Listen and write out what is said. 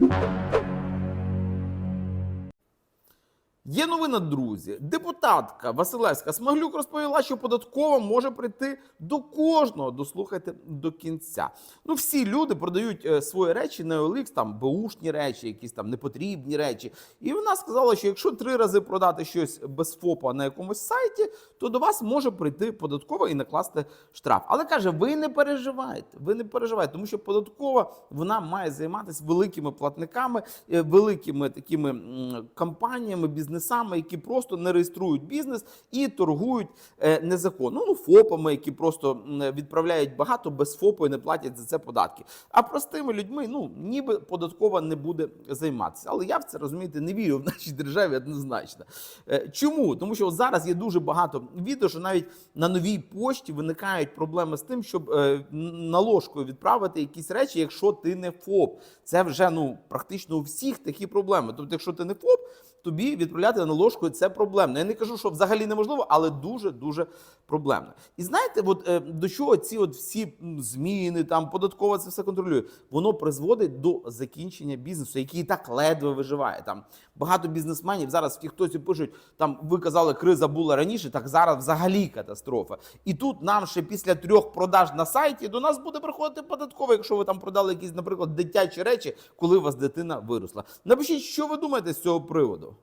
Música Є новина, друзі. Депутатка Василевська Смаглюк розповіла, що податкова може прийти до кожного. Дослухайте до кінця. Ну, всі люди продають е, свої речі на OLX, там беушні речі, якісь там непотрібні речі. І вона сказала, що якщо три рази продати щось без ФОПа на якомусь сайті, то до вас може прийти податкова і накласти штраф. Але каже, ви не переживайте, ви не переживайте, тому що податкова вона має займатися великими платниками, е, великими такими компаніями, бізнесами, які просто не реєструють бізнес і торгують е, незаконно. Ну, ФОПами, які просто відправляють багато без ФОПу і не платять за це податки. А простими людьми, ну ніби податкова не буде займатися. Але я в це розумієте не вірю в нашій державі однозначно. Е, Чому? Тому що зараз є дуже багато відео, що навіть на новій пошті виникають проблеми з тим, щоб е, наложкою відправити якісь речі, якщо ти не ФОП. Це вже ну практично у всіх такі проблеми. Тобто, якщо ти не ФОП, тобі відправляти наложкою це проблемно. Я не кажу, що взагалі неможливо, але дуже дуже проблемно. І знаєте, от е, до чого ці от всі зміни, там податкова це все контролює. Воно призводить до закінчення бізнесу, який так ледве виживає. Там багато бізнесменів зараз в тіктоці пишуть: там ви казали, криза була раніше, так зараз взагалі катастрофа. І тут нам ще після трьох продаж на сайті до нас буде приходити податкова, якщо ви там продали якісь, наприклад, дитячі речі, коли у вас дитина виросла. Напишіть, що ви думаєте з цього приводу.